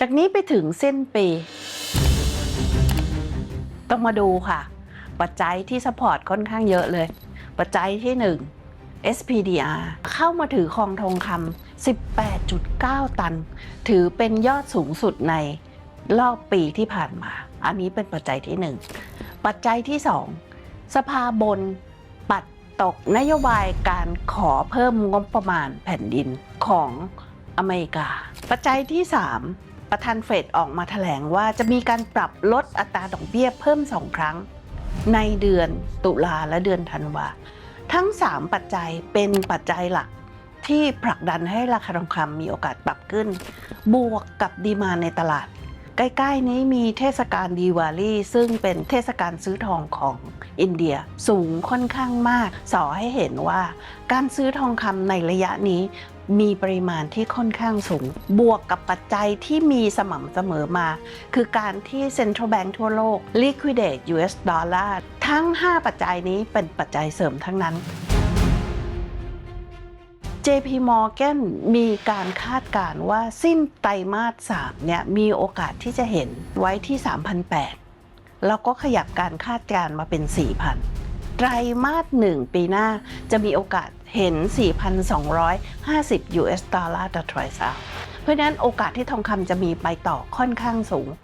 จากนี้ไปถึงเส้นปี ต้องมาดูค่ะ ปัจจัยที่สปอร์ตค่อนข้างเยอะเลย ปัจจัยที่ 1 SPDR เข้ามาถือครองทองคำ 18.9 ตัน ถือเป็นยอดสูงสุดในรอบปีที่ผ่านมา อันนี้เป็นปัจจัยที่ 1 ปัจจัยที่ 2 สภาบนปัดตกนโยบายการขอเพิ่มงบประมาณแผ่นดินของอเมริกา ปัจจัยที่ 3 ประธานเฟดออกมาแถลงว่าจะมีการปรับลดอัตราดอกเบี้ยเพิ่ม 2 ครั้ง ในเดือนตุลาและเดือนธันวา ทั้ง 3 ปัจจัยเป็นปัจจัยหลักที่ผลักดันให้ราคาทองคำมีโอกาสปรับขึ้น บวกกับดีมาในตลาด ใกล้ ๆ นี้มีเทศกาลดีวาลีซึ่งเป็นเทศกาลซื้อทองของอินเดียสูงค่อนข้างมากสอให้เห็นว่า การซื้อทองคำในระยะนี้มีปริมาณที่ค่อนข้างสูง บวกกับปัจจัยที่มีสม่ำเสมอมา คือการที่ Central Bank ทั่วโลก liquidate US dollar ทั้ง 5 ปัจจัยนี้เป็นปัจจัยเสริมทั้งนั้น JP Morgan มีการคาดการณ์ว่าสิ้นไตรมาส3เนี่ยมีโอกาสที่จะเห็นไว้ที่3,008แล้วก็ขยับการคาดการณ์มาเป็น 4,000 ไตรมาส1ปีหน้าจะมีโอกาสเห็น 4,250 US ดอลลาร์ต่อทรอยซาวเพราะนั้นโอกาสที่ทองคำจะมีไปต่อค่อนข้างสูง